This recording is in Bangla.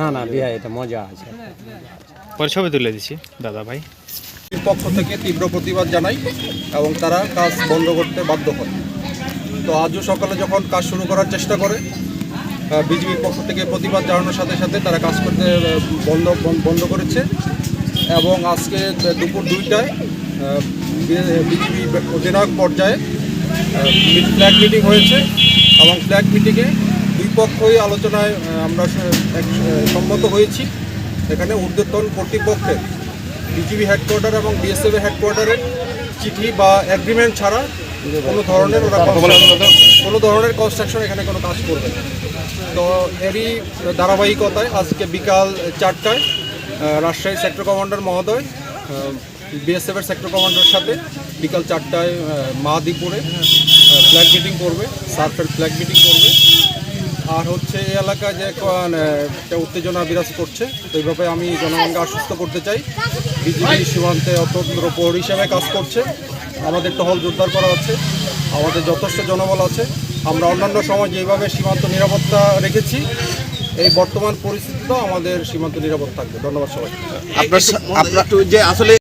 না না বিয়ে এটা মজা আছে। পরে ছবি তুলে দিচ্ছি দাদা ভাই। পক্ষ থেকে তীব্র প্রতিবাদ জানাই এবং তারা কাজ বন্ধ করতে বাধ্য হয়। তো আজও সকালে যখন কাজ শুরু করার চেষ্টা করে বিজেপির পক্ষ থেকে প্রতিবাদ জানানোর সাথে সাথে তারা কাজ করতে বন্ধ বন্ধ করেছে এবং আজকে দুপুর দুইটায় বিজেপি অধিনায়ক পর্যায়ে ফ্ল্যাগ মিটিং হয়েছে এবং ফ্ল্যাগ মিটিংয়ে দুই পক্ষই আলোচনায় আমরা এক- সম্মত হয়েছি। এখানে ঊর্ধ্বতন কর্তৃপক্ষের বিজিবি হেডকোয়ার্টার এবং বিএসএফ হেডকোয়ার্টারের চিঠি বা এগ্রিমেন্ট ছাড়া কোনো ধরনের ওরা কোনো ধরনের কনস্ট্রাকশন এখানে কোনো কাজ করবে না। তো এরই ধারাবাহিকতায় আজকে বিকাল চারটায় রাজশাহী সেক্টর কমান্ডার মহোদয় বিএসএফ এর সেক্টর কমান্ডারের সাথে বিকাল চারটায় আহ, মাহাদিপুরে ফ্ল্যাগ মিটিং করবে সার্ফের ফ্ল্যাগ মিটিং করবে। আর হচ্ছে এই এলাকায় যে একটা উত্তেজনা বিরাজ করছে তো এইভাবে আমি জনগণকে আশ্বস্ত করতে চাই। বিজেপি সীমান্তে অতন্ত্র প্রহরী হিসাবে কাজ করছে। আমাদের টহল জোরদার করা হচ্ছে আমাদের যথেষ্ট জনবল আছে। আমরা অন্যান্য সময় যেভাবে সীমান্ত নিরাপত্তা রেখেছি এই বর্তমান পরিস্থিতিতেও আমাদের সীমান্ত নিরাপদ থাকবে। ধন্যবাদ সবাই আপনার আপনার যে আসলে